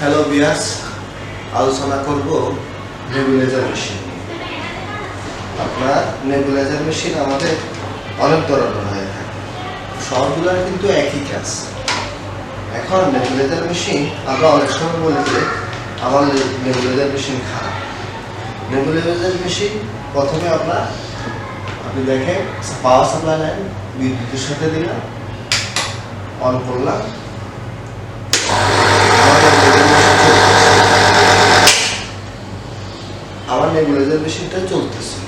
Hello বিয়াস, আলোচনা করব নেবুলাইজার মেশিন আপনার নেবুলাইজার মেশিন আমাদের অনেক ধরনের হয়ে থাকে। সবগুলোর কিন্তু একই কাজ। এখন নেবুলাইজার মেশিন আমরা অনেক সময় বলি যে আমার নেবুলাইজার মেশিন খারাপ। নেবুলাইজার মেশিন প্রথমে আপনার, আপনি দেখেন পাওয়ার সাপ্লাই লাইন বিদ্যুতের সাথে দিলাম অন করলাম আমার নেবুলাইজার মেশিনটা চলতেছে।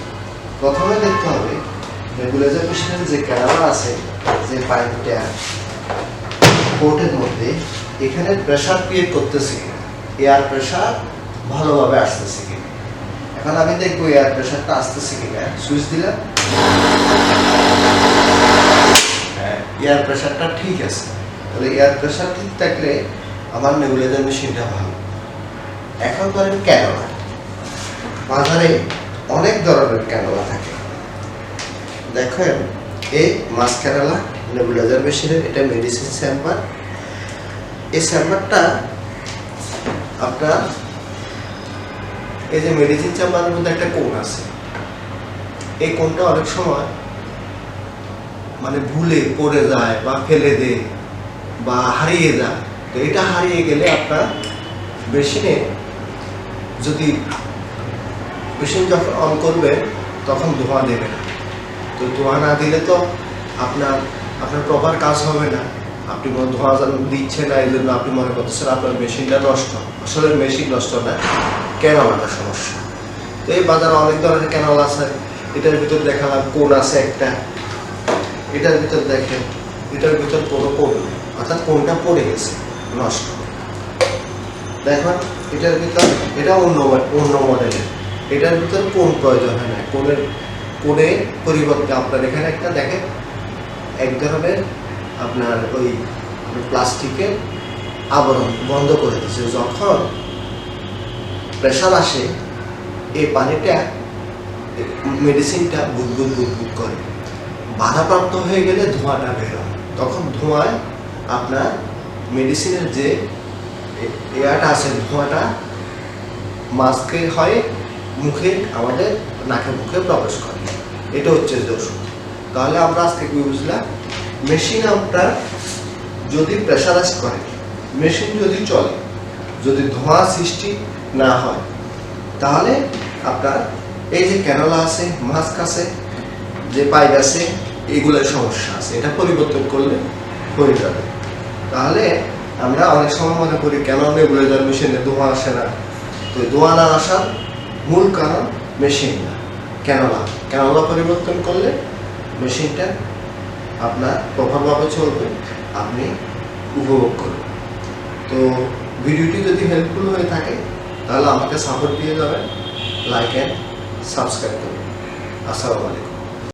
প্রথমে দেখতে হবে, নেবুলাইজার মেশিনের যে ক্যামেরা আছে, যে পাইপটা পোর্টের মধ্যে এখানে প্রেসার ক্রিয়েট করতেছে এয়ার প্রেসার ভালোভাবে আসতেছে কিনা। এখন আমি দেখব এয়ার প্রেসারটা আসতেছে কিনা। সুইচ দিলাম। হ্যাঁ এয়ার প্রেসারটা ঠিক আছে। তাহলে এয়ার প্রেসার ঠিক থাকলে আমার নেবুলাইজার মেশিনটা ভালো। এখন ধরেন ক্যানোলা বাজারে অনেক ধরনের ক্যানোলা থাকে। দেখেন, এই মাছ ক্যানোলা নেবুলাইজার মেশিনের, এটা মেডিসিন স্যাম্পার এই স্যাম্পারটা আপনার, এই যে মেডিসিন চেম্বারের মধ্যে একটা কোণ আছে। এই কোণটা অনেক সময় মানে ভুলে পড়ে যায় বা ফেলে দেয় বা হারিয়ে যায়। তো এটা হারিয়ে গেলে আপনার মেশিনে যদি মেশিন যখন অন করবে, তখন ধোঁয়া দেবে না। তো ধোঁয়া না দিলে তো আপনার আপনার প্রপার কাজ হবে না। আপনি মনে ধোঁয়া দিচ্ছে না এই জন্য আপনি মনে করতেছেন আপনার মেশিনটা নষ্ট। আসলে মেশিন নষ্ট না ক্যানোলাটা সমস্যা। তো এই বাজারে অনেক ধরনের ক্যানল আছে। এটার ভিতর দেখালাম কোন আছে একটা। এটার ভিতর দেখেন, এটার ভিতর কোনো কোন অর্থাৎ কোনটা পড়ে গেছে, নষ্ট। দেখুন, এটার ভিতর, এটা অন্য অন্য মডেলের। এটার ভিতর কোন প্রয়োজন হয় না, কোনের, কোনে পরিবর্তে আপনার এখানে একটা দেখেন, এক ধরনের আপনার ওই প্লাস্টিকের আবরণ বন্ধ করে দিচ্ছে যখন প্রেশার আসে, এই পানিটা মেডিসিনটা বুদবুদ বুদবুদ করে। বাধাপ্রাপ্ত হয়ে গেলে ধোঁয়াটা বের হয়। তখন ধোঁয়ায় আপনার মেডিসিনের যে এয়ারটা আছে, ধোঁয়াটা মাস্কে হয় মুখে, আমাদের নাকে মুখে প্রবেশ করে। এটা হচ্ছে দোষ। তাহলে আমরা আজকে কি বুঝলাম? মেশিন আপনার যদি প্রেশারাইজ করে মেশিন যদি চলে, যদি ধোঁয়া সৃষ্টি না হয়, তাহলে আপনার এই যে ক্যানোলা আছে মাস্ক আছে, যে পাইপ আছে এগুলোর সমস্যা আছে। এটা পরিবর্তন করলে হয়ে যাবে। তাহলে আমরা অনেক সময় মনে করি, কেন নেবুলাইজার মেশিনে ধোঁয়া আসে না? তো ধোঁয়া না আসার মূল কারণ মেশিন না। কেননা ক্যানোলা পরিবর্তন করলে মেশিনটা আপনার প্রভাবভাবে চলবে, আপনি উপভোগ করুন তো ভিডিওটি যদি হেল্পফুল হয়ে থাকে, তাহলে আমাকে সাপোর্ট দিয়ে যাবেন লাইক অ্যান্ড সাবস্ক্রাইব করুন আসসালামু আলাইকুম।